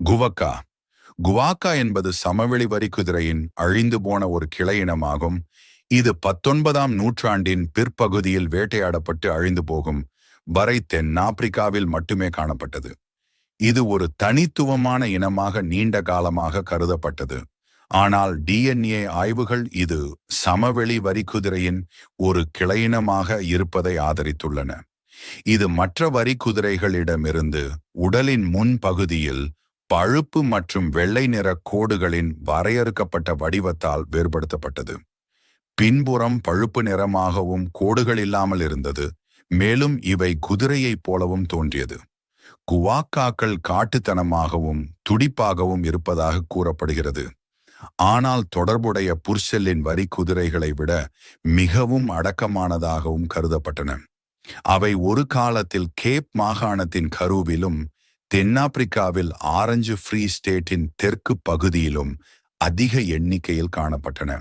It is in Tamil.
குவக்கா. குவாக்கா என்பது சமவெளி வரிக்குதிரையின் அழிந்து போன ஒரு கிளை இனமாகும். இது பத்தொன்பதாம் நூற்றாண்டின் பிற்பகுதியில் வேட்டையாடப்பட்டு அழிந்து போகும். வரை தென் ஆப்பிரிக்காவில் மட்டுமே காணப்பட்டது. இது ஒரு தனித்துவமான இனமாக நீண்ட காலமாக கருதப்பட்டது. ஆனால் டிஎன்ஏ ஆய்வுகள் இது சமவெளி வரிக்குதிரையின் ஒரு கிளையினமாக இருப்பதை ஆதரித்துள்ளன. இது மற்ற வரிக்குதிரைகளிடமிருந்து உடலின் முன்பகுதியில் பழுப்பு மற்றும் வெள்ளை நிற கோடுகளின் வரையறுக்கப்பட்ட வடிவத்தால் வேறுபடுத்தப்பட்டது. பின்புறம் பழுப்பு நிறமாகவும் கோடுகள் இல்லாமல் இருந்தது. மேலும் இவை குதிரையைப் போலவும் தோன்றியது. குவாக்காக்கள் காட்டுத்தனமாகவும் துடிப்பாகவும் இருப்பதாக கூறப்படுகிறது. ஆனால் தொடர்புடைய புர்செல்லின் வரி குதிரைகளை விட மிகவும் அடக்கமானதாகவும் கருதப்பட்டன. அவை ஒரு காலத்தில் கேப் மாகாணத்தின் கருவிலும் தென்னாப்பிரிக்காவில் ஆரஞ்சு ஃப்ரீ ஸ்டேட்டின் தெற்கு பகுதியிலும் அதிக எண்ணிக்கையில் காணப்பட்டன.